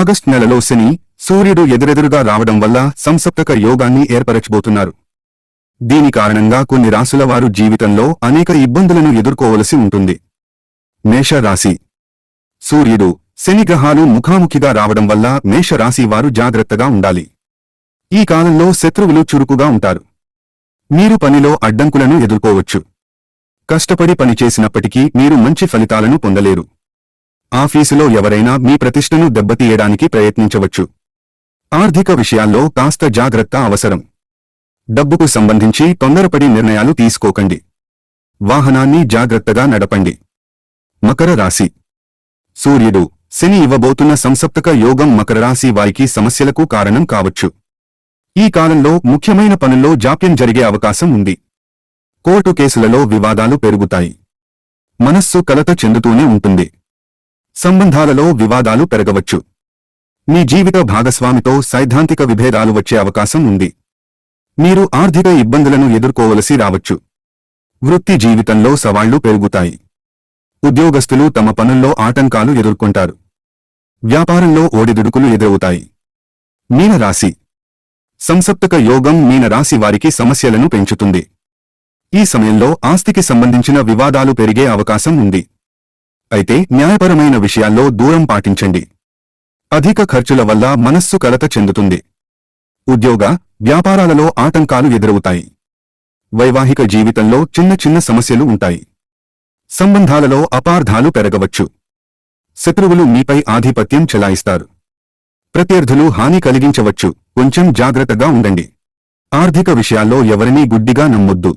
August నెలలో శని సూర్యుడు ఎదురెదురుగా రావడం వల్ల సంసప్తక యోగాన్ని ఏర్పరచబోతున్నారు. దీని కారణంగా కొన్ని రాసుల వారు జీవితంలో అనేక ఇబ్బందులను ఎదుర్కోవలసి ఉంటుంది. మేష రాశి సూర్యుడు శని గ్రహాలు ముఖాముఖిగా రావడం వల్ల మేషరాశి వారు జాగ్రత్తగా ఉండాలి. ఈ కాలంలో శత్రువులు చురుకుగా ఉంటారు. మీరు పనిలో అడ్డంకులను ఎదుర్కోవచ్చు. కష్టపడి పనిచేసినప్పటికీ మీరు మంచి ఫలితాలను పొందలేరు. ఆఫీసులో ఎవరైనా మీ ప్రతిష్టను దెబ్బతీయడానికి ప్రయత్నించవచ్చు. ఆర్థిక విషయాల్లో కాస్త జాగ్రత్త అవసరం. డబ్బుకు సంబంధించి తొందరపడి నిర్ణయాలు తీసుకోకండి. వాహనాన్ని జాగ్రత్తగా నడపండి. మకర రాశి. సూర్యుడు శని ఇవ్వబోతున్న సంసప్తక యోగం మకర రాశి వారికి సమస్యలకు కారణం కావచ్చు. ఈ కాలంలో ముఖ్యమైన పనుల్లో జాప్యం జరిగే అవకాశం ఉంది. కోర్టు కేసులలో వివాదాలు పెరుగుతాయి. మనస్సు కలత చెందుతూనే ఉంటుంది. సంబంధాలలో వివాదాలు పెరగవచ్చు. మీ జీవిత భాగస్వామితో సైద్ధాంతిక విభేదాలు వచ్చే అవకాశం ఉంది. మీరు ఆర్థిక ఇబ్బందులను ఎదుర్కోవలసి రావచ్చు. వృత్తి జీవితంలో సవాళ్ళు పెరుగుతాయి. ఉద్యోగస్తులు తమ పనుల్లో ఆటంకాలు ఎదుర్కొంటారు. వ్యాపారంలో ఓడిదుడుకులు ఎదురవుతాయి. మీనరాశి. సంసప్తక యోగం మీనరాశి వారికి సమస్యలను పెంచుతుంది. ఈ సమయంలో ఆస్తికి సంబంధించిన వివాదాలు పెరిగే అవకాశం ఉంది. అయితే న్యాయపరమైన విషయాల్లో దూరం పాటించండి. అధిక ఖర్చుల వల్ల మనస్సు కలత చెందుతుంది. ఉద్యోగ వ్యాపారాలలో ఆటంకాలు ఎదురవుతాయి. వైవాహిక జీవితంలో చిన్న చిన్న సమస్యలు ఉంటాయి. సంబంధాలలో అపార్థాలు పెరగవచ్చు. శత్రువులు మీపై ఆధిపత్యం చెలాయిస్తారు. ప్రత్యర్థులు హాని కలిగించవచ్చు. కొంచెం జాగ్రత్తగా ఉండండి. ఆర్థిక విషయాల్లో ఎవరినీ గుడ్డిగా నమ్మొద్దు.